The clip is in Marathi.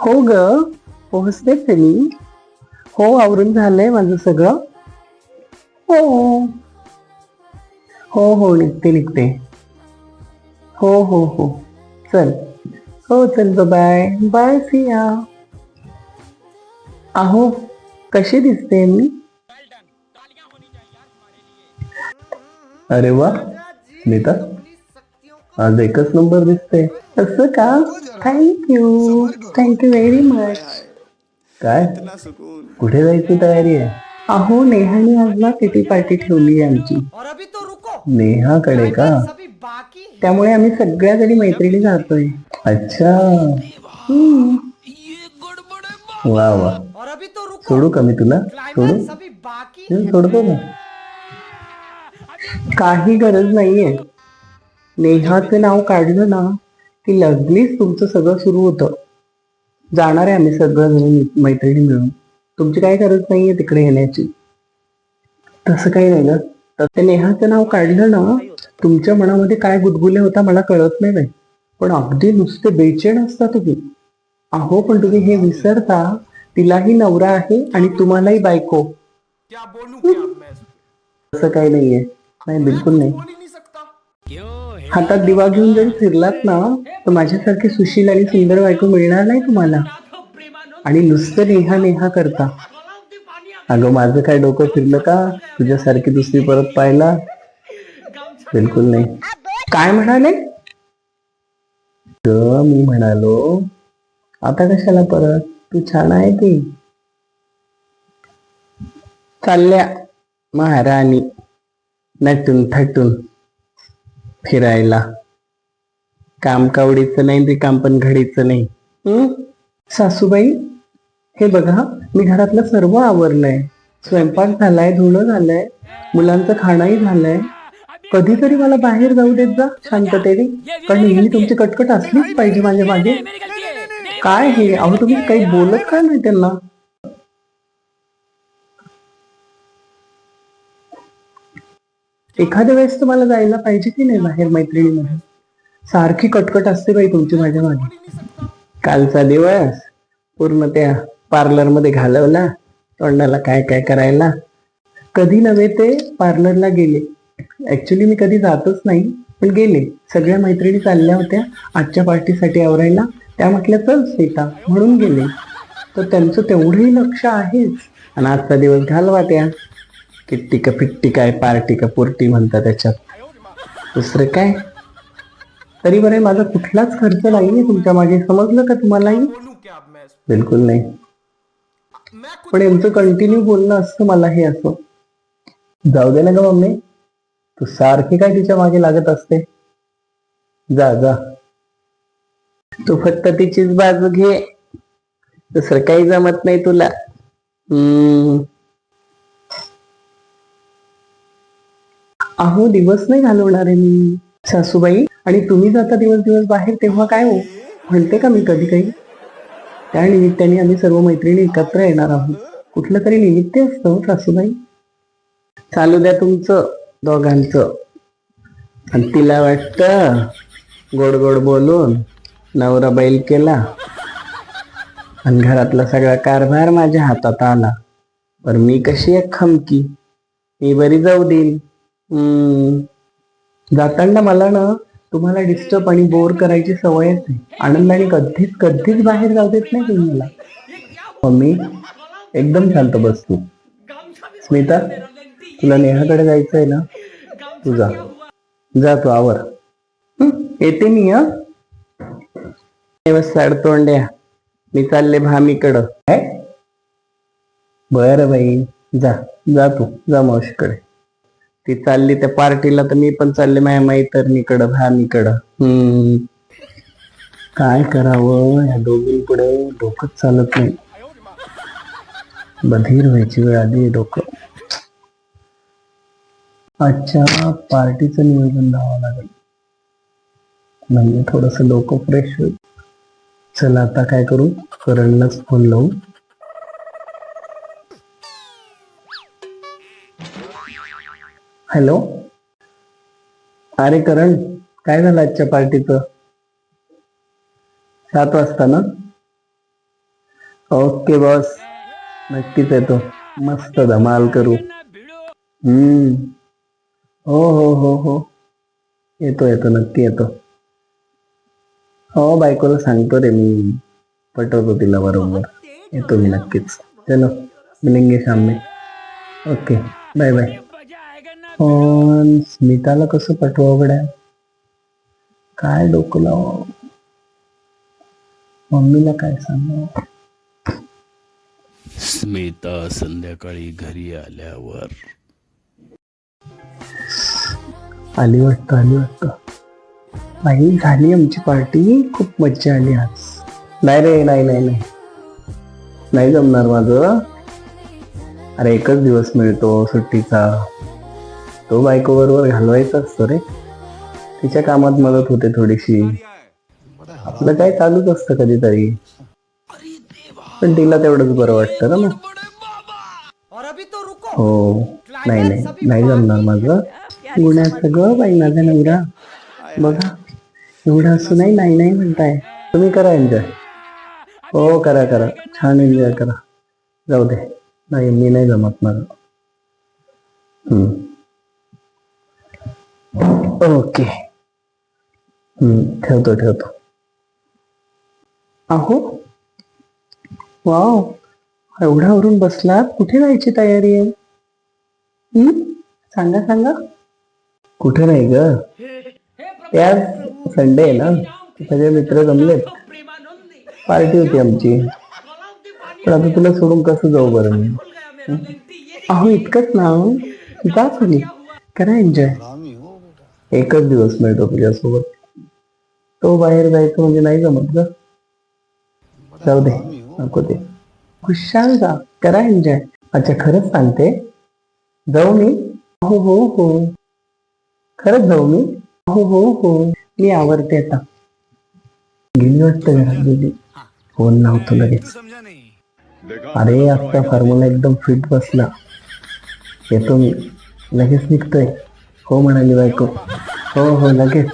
हो ग. पोहोचतेच आहे मी? हो आवरून झालंय माझं सगळं. हो. हो हो निघते निघते. हो हो हो. चल. हो चल बाय बाय सिया अहो कशी दिसते मी? अरे वा. स्मिता आज एकच नंबर दिसते असं का? थँक्यू थँक्यू व्हेरी मच काय? कुठे जायची तयारी आहे? अहो नेहाने आज ना किटी पार्टी ठेवली आहे आमची. और अभी तो रुको. नेहाकडे का? त्यामुळे आम्ही सगळ्या जणी मैत्रिणी जातोय. अच्छा. हम्म. वा वा. और अभी तो रुको. सोडू का मी तुला? सोडू? है. सोडतो ना. काही गरज नाहीये. नेहाचं नाव काढलं ना की लगेच तुमचं सगळं सुरू होतं. जाणार आहे आम्ही सगळं मैत्रिणी मिळून. तुमची काही गरज नाहीये तिकडे येण्याची. तसं काही नाही ना तर ते नेहाचं नाव काढलं ना तुमच्या मनामध्ये काय गुदगुले होता मला कळत नाही पण अगदी नुसते बेचैन असता तुम्ही. अहो पण तुम्ही हे विसरता तिलाही नवरा आहे आणि तुम्हालाही बायको. क्या क्या असं काही नाहीये. नाही बिलकुल नाही. हातात दिवा घेऊन जर फिरलात ना तर माझ्यासारखी सुशील आणि सुंदर बायको मिळणार नाही तुम्हाला. आणि नुसतं नेहा नेहा करता. अगं माझं काय डोकं फिरलं का? तुझ्यासारखी दुसरी परत पाहिला बिलकुल नाही. काय म्हणाले? मी म्हणालो आता कशाला परत? तू छान आहे ती चालल्या महाराणी. नटून थटून. फिरायला. काम कावडीचं नाही ते काम पण घडीचं नाही. सासूबाई हे बघा मी घरातलं सर्व आवरलंय. स्वयंपाक झालाय धुणं झालंय मुलांचं खाणंही झालंय. कधीतरी मला बाहेर जाऊ देत जा शांततेने. कारण नेहमी तुमची कटकट असलीच पाहिजे माझ्या मागे. काय हे? अहो तुम्ही काही बोलत का नाही त्यांना? एखाद्या वेळेस तुम्हाला जायला पाहिजे की नाही बाहेर मैत्रिणीमध्ये? सारखी कटकट असते बाई तुमची माझ्या मागे. कालचा दिवस पूर्ण त्या पार्लरमध्ये घालवला तोंडाला काय काय करायला. कधी नव्हे ते पार्लरला गेले. ऍक्च्युली मी कधी जातच नाही पण गेले. सगळ्या मैत्रिणी चालल्या होत्या आजच्या पार्टीसाठी आवरायला. त्या म्हटल्या चल सीता म्हणून गेले. तर त्यांचं तेवढंही लक्ष आहेच. आणि आजचा दिवस घालवा त्या. किट्टी का फिट्टी काय पार्टी का पुरटी म्हणतात त्याच्यात. दुसरं काय? तरी बरं माझा कुठलाच खर्च नाहीये तुमच्या मागे. समजलं का तुम्हालाही? बिलकुल नाही. पण यांचं कंटिन्यू बोलणं असतं मला हे असं. जाऊ दे ना ग मम्मी. तू सारखी काय तिच्यामागे लागत असते? जा जा. तू फक्त तिचीच बाजू घे. दुसरं काही जमत नाही तुला. अहो दिवस नाही घालवणार आहे मी सासूबाई. आणि तुम्ही जाता दिवस दिवस बाहेर तेव्हा काय हो? म्हणते का मी कधी काही? त्या निमित्ताने आम्ही सर्व मैत्रिणी एकत्र येणार आहोत. कुठलं तरी निमित्त असतं हो, सासूबाई. चालू द्या तुमचं दोघांचं. आणि तिला वाटतं गोड गोड बोलून नवरा बैल केला. आणि घरातला सगळा कारभार माझ्या हातात आला. पण मी कशी एक खमकी? मी बरी जाऊ देईल जाताना मला ना तुम्हाला डिस्टर्ब आणि बोर करायची सवयच आहे आनंदाने कधीच कधीच बाहेर जाऊ देत नाही तुम्ही मला. मम्मी एकदम शांत बस तू. स्मिता तुला नेहाकडे जायचं आहे ना? तू जा. जा तू आवर. येते मी हा? साड तोंड्या. मी चालले भामीकडं. काय? बरं बाई. जा जा तू. जा मावशीकडे. ती चालली त्या पार्टीला तर मी पण चालले माझ्या मैत्रिणीकडं भानीकडं हम्म. काय करावं? या दोघींपुढे डोकंच चालत नाही. बधीर व्हायची वेळ आली डोकं. आजच्या पार्टीचं नियोजन लावावं लागेल. म्हणजे थोडस डोकं फ्रेश होईल. चला आता काय करू? करणलाच फोन लावू. हॅलो? अरे करण काय झालं आजच्या पार्टीचं? सात वाजता ना? ओके बॉस नक्कीच येतो. मस्त धमाल करू. हम्म. हो हो हो हो. येतो येतो नक्की येतो. हो बायकोला सांगतो रे मी. पटवतो तिला बरोबर. येतो मी नक्कीच. चलो मिलेंगे शाम में ओके बाय बाय. पण स्मिताला कसं पटवावं गड्या? काय डोकं लाव मम्मीला काय सांगू स्मिता संध्याकाळी घरी आल्यावर. आली वाटतं आली वाटतं. बाई झाली आमची पार्टी. खूप मज्जा आली आज. नाही रे नाही नाही नाही. नाही जमणार माझं. अरे एकच दिवस मिळतो सुट्टीचा. तो बायको बरोबर घालवायचा असतो रे. तिच्या कामात मदत होते थोडीशी. आपलं काय चालूच असतं कधीतरी. पण तिला तेवढंच बरं वाटतं ना मग. हो. नाही नाही. नाही जमणार माझं. गुन्ह्याचं ग बाई माझा नवरा. बघा. एवढं असं नाही नाही नाही म्हणताय. तुम्ही करा एन्जॉय हो करा करा. छान एन्जॉय करा. जाऊ दे. नाही मी नाही जमत माझं. हम्म. ओके. हम्म, ठेवतो ठेवतो. अहो. वाव. एवढ्यावरून बसलात? कुठे जायची तयारी आहे? हम्म? सांगा सांगा. कुठे नाही ग? त्या संडे आहे ना. सगळे मित्र जमलेत. पार्टी होती आमची. पण आता तुला सोडून कसं जाऊ बरं मी? अहो इतकंच ना जा तुम्ही. करा एन्जॉय. एकच दिवस मिळतो तुझ्यासोबत. तो बाहेर जायचं म्हणजे नाही जमत ग. जाऊ दे नको ते. खुशाल जा करा एन्जॉय अच्छा खरंच सांगते. जाऊ मी? हो हो हो. खरंच जाऊ मी? हो हो हो. मी आवडते आता. गेली वाटतं घरात गेली. फोन लावतो लगेच. अरे आजचा फॉर्म्युला एकदम फिट बसला. येतो मी. लगेच निघतोय. हो म्हणाली बायको हो हो लगेच